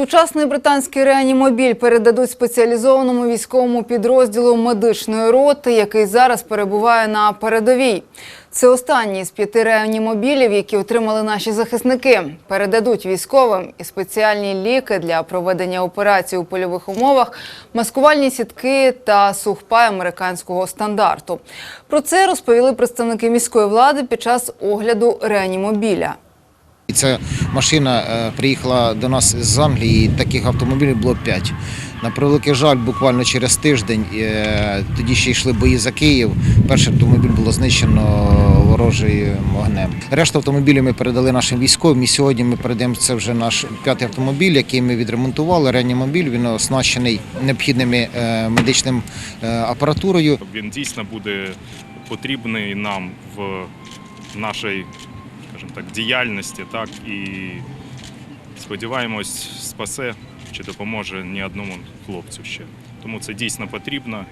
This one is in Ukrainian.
Сучасний британський реанімобіль передадуть спеціалізованому військовому підрозділу медичної роти, який зараз перебуває на передовій. Це останній з п'яти реанімобілів, які отримали наші захисники. Передадуть військовим і спеціальні ліки для проведення операцій у польових умовах, маскувальні сітки та сухпай американського стандарту. Про це розповіли представники міської влади під час огляду реанімобіля. І Ця машина е, приїхала до нас з Англії, і таких автомобілів було 5. На превеликий жаль, буквально через тиждень, е, тоді ще йшли бої за Київ, перший автомобіль було знищено ворожим вогнем. Решту автомобілів ми передали нашим військовим, і сьогодні ми передаємо це вже наш п'ятий автомобіль, який ми відремонтували. Реанімобіль, він оснащений необхідними е, медичним апаратурою. Він дійсно буде потрібний нам в нашій, скажімо так, діяльності, так і сподіваємось, спасе чи допоможе ні одному хлопцю ще. Тому це дійсно потрібно